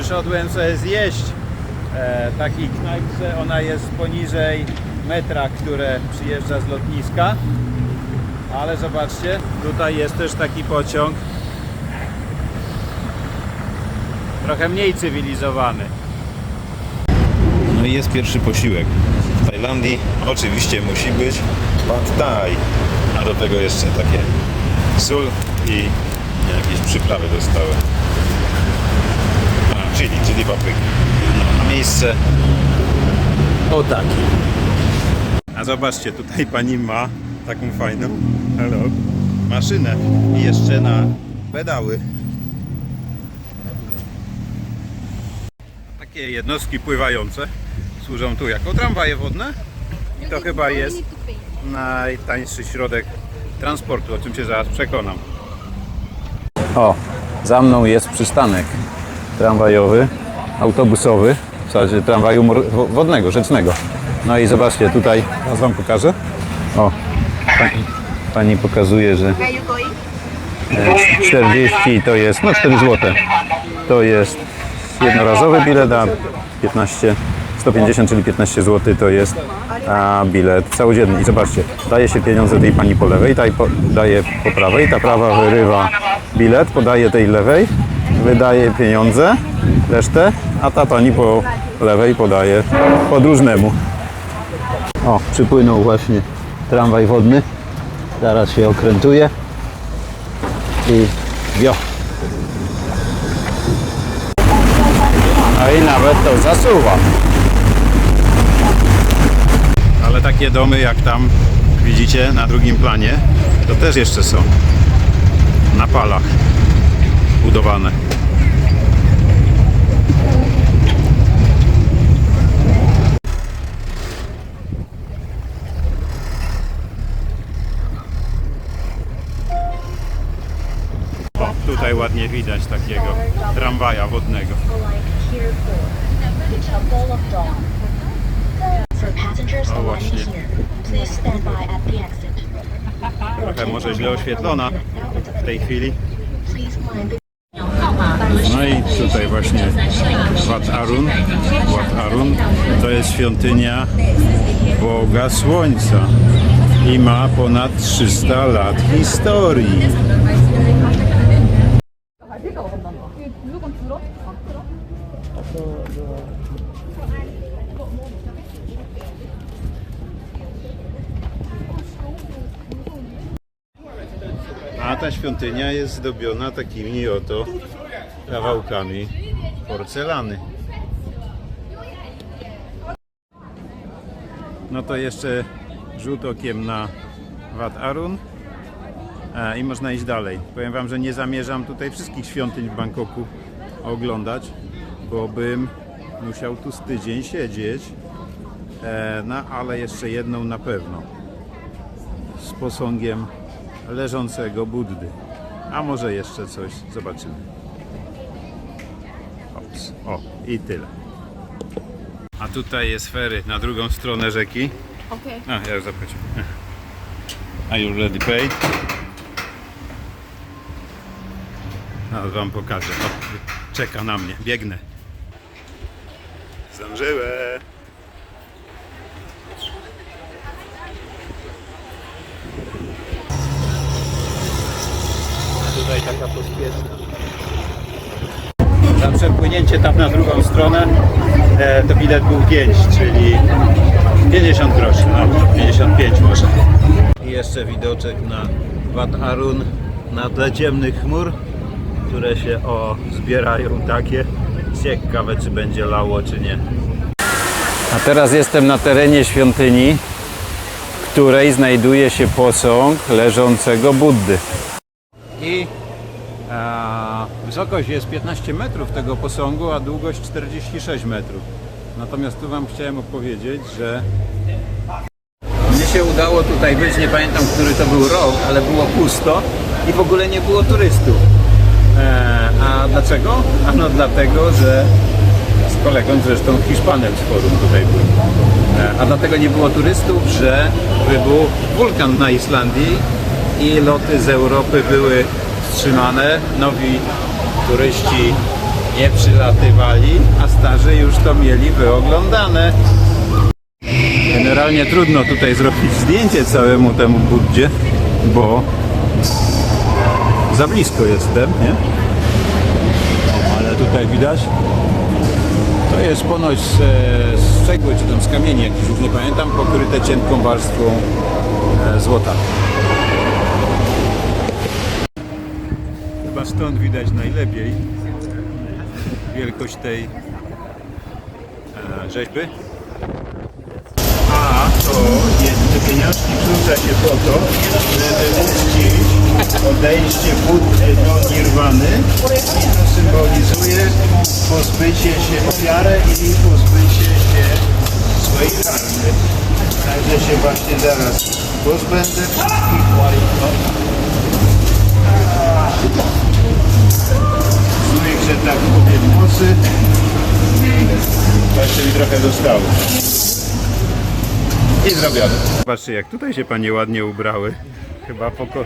Przyszedłem sobie zjeść e, takiej knajpce. Ona jest poniżej metra, które przyjeżdża z lotniska. Ale zobaczcie, tutaj jest też taki pociąg. Trochę mniej cywilizowany. No i jest pierwszy posiłek. W Tajlandii oczywiście musi być pad thai, a do tego jeszcze takie sól i jakieś przyprawy dostały. A, chili, chili papryki. No, a miejsce o takie. A zobaczcie, tutaj pani ma taką fajną hello, maszynę i jeszcze na pedały. Takie jednostki pływające służą tu jako tramwaje wodne i to chyba jest najtańszy środek transportu, o czym się zaraz przekonam. O, za mną jest przystanek tramwajowy, autobusowy, w zasadzie tramwaju wodnego, rzecznego. No i zobaczcie, tutaj, teraz Wam pokażę. O, pani, pani pokazuje, że e, 40 to jest, no 4 zł. To jest jednorazowy bilet, a 15, 150, czyli 15 zł to jest a, bilet całodzienny. I zobaczcie, daje się pieniądze tej pani po lewej, po, daje po prawej, ta prawa wyrywa bilet, podaje tej lewej, wydaje pieniądze, resztę, a ta pani po lewej podaje podróżnemu. O, przypłynął właśnie tramwaj wodny. Zaraz się okrętuje. I wio. No i nawet to zasuwa. Ale takie domy jak tam widzicie na drugim planie, to też jeszcze są na palach budowane. O, tutaj ładnie widać takiego tramwaja wodnego. Arriving właśnie. Trochę może źle oświetlona w tej chwili. No i tutaj właśnie Wat Arun. Wat Arun to jest świątynia Boga Słońca i ma ponad 300 lat historii. A ta świątynia jest zdobiona takimi oto kawałkami porcelany. No to jeszcze rzut okiem na Wat Arun e, i można iść dalej. Powiem Wam, że nie zamierzam tutaj wszystkich świątyń w Bangkoku oglądać, bo bym musiał tu z tydzień siedzieć. E, no ale jeszcze jedną na pewno z posągiem leżącego Buddy. A może jeszcze coś, zobaczymy. O, i tyle. A tutaj jest fery na drugą stronę rzeki. Okay. A, ja już zapłaciłem. Are you ready paid? No, wam pokażę. O, czeka na mnie. Biegnę. Zdążyłem. Tutaj taka pospieszna. Za przepłynięcie tam na drugą stronę e, to bilet był 5, czyli 50 groszy, no 55 może. I jeszcze widoczek na Wat Arun na tle ciemnych chmur, które się o zbierają takie. Ciekawe czy będzie lało czy nie. A teraz jestem na terenie świątyni, w której znajduje się posąg leżącego Buddy. I wysokość jest 15 metrów tego posągu, a długość 46 metrów. Natomiast tu Wam chciałem opowiedzieć, że mnie się udało tutaj być, nie pamiętam, który to był rok, ale było pusto i w ogóle nie było turystów. E, a dlaczego? Ano dlatego, że z kolegą zresztą Hiszpanem z forum tutaj był. E, a dlatego nie było turystów, że wybuchł wulkan na Islandii i loty z Europy były wstrzymane. Nowi turyści nie przylatywali, a starzy już to mieli wyoglądane. Generalnie trudno tutaj zrobić zdjęcie całemu temu Buddzie, bo za blisko jestem, nie? Ale tutaj widać, to jest ponoć z, z cegły czy tam z kamieni jakiś, już nie pamiętam, pokryte cienką warstwą e, złota. Stąd widać najlepiej wielkość tej e, rzeźby. A to jest, pieniążki wrzuca się po to, żeby uczcić odejście Buddy do Nirwany i to symbolizuje pozbycie się ofiarę i pozbycie się swojej karmy. Także się właśnie zaraz pozbędę wszystkich że tak powiem, mocy. Jeszcze mi trochę zostało. I zrobione. Patrzcie, jak tutaj się panie ładnie ubrały. Chyba poko...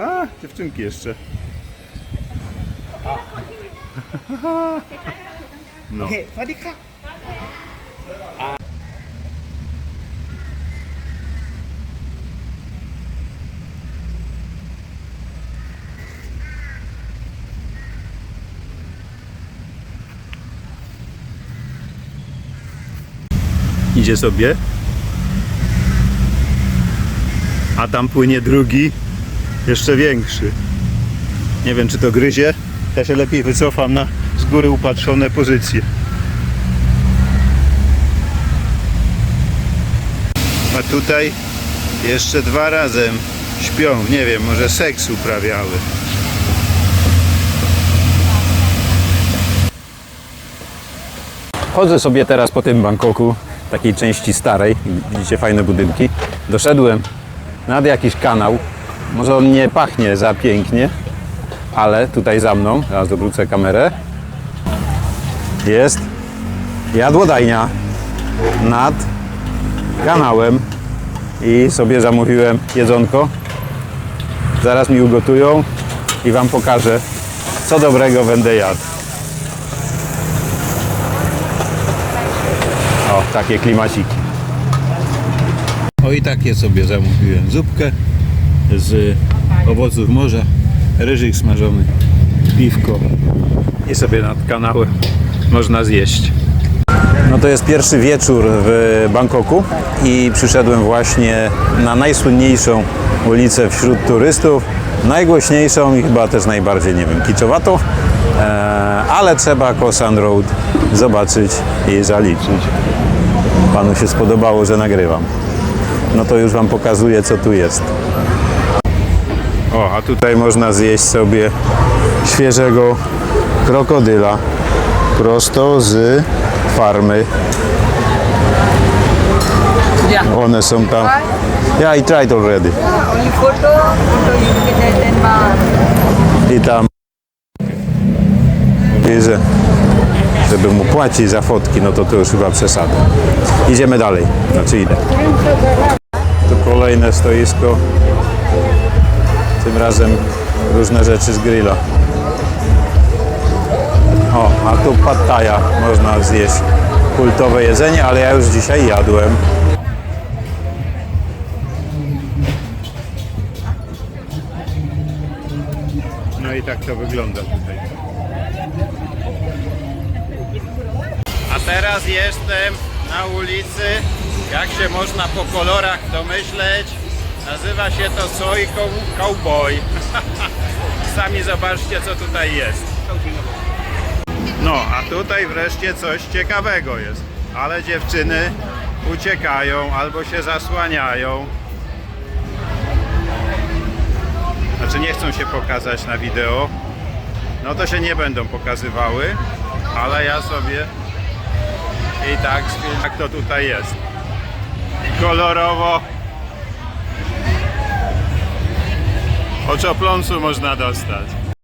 A, dziewczynki jeszcze. No. Idzie sobie. A tam płynie drugi, jeszcze większy. Nie wiem, czy to gryzie. Ja się lepiej wycofam na z góry upatrzone pozycje. A tutaj jeszcze dwa razem śpią. Nie wiem, może seks uprawiały. Chodzę sobie teraz po tym Bangkoku, takiej części starej, widzicie fajne budynki. Doszedłem nad jakiś kanał. Może on nie pachnie za pięknie, ale tutaj za mną, teraz obrócę kamerę, jest jadłodajnia nad kanałem i sobie zamówiłem jedzonko. Zaraz mi ugotują i Wam pokażę, co dobrego będę jadł. Takie klimaciki. O i takie sobie zamówiłem zupkę z owoców morza, ryżyk smażony, piwko i sobie nad kanałem można zjeść. No to jest pierwszy wieczór w Bangkoku i przyszedłem właśnie na najsłynniejszą ulicę wśród turystów, najgłośniejszą i chyba też najbardziej, nie wiem, kiczowatą, e, ale trzeba Kosan Road zobaczyć i zaliczyć. Panu się spodobało, że nagrywam. No to już Wam pokazuję, co tu jest. O, a tutaj można zjeść sobie świeżego krokodyla prosto z farmy. One są tam. Yeah, I tried already. Only photo, photo you get that 10 baht. I tam że żeby mu płacić za fotki, no to to już chyba przesada. Idziemy dalej. Znaczy idę. Tu kolejne stoisko. Tym razem różne rzeczy z grilla. O, a tu pattaja można zjeść. Kultowe jedzenie, ale ja już dzisiaj jadłem. No i tak to wygląda tutaj. Teraz jestem na ulicy, jak się można po kolorach domyśleć, nazywa się to Soy Cow- Cowboy. Sami zobaczcie co tutaj jest. No, a tutaj wreszcie coś ciekawego jest. Ale dziewczyny uciekają albo się zasłaniają. Znaczy nie chcą się pokazać na wideo. No to się nie będą pokazywały, ale ja sobie i tak jak to tutaj jest. Kolorowo. Oczopląsu można dostać.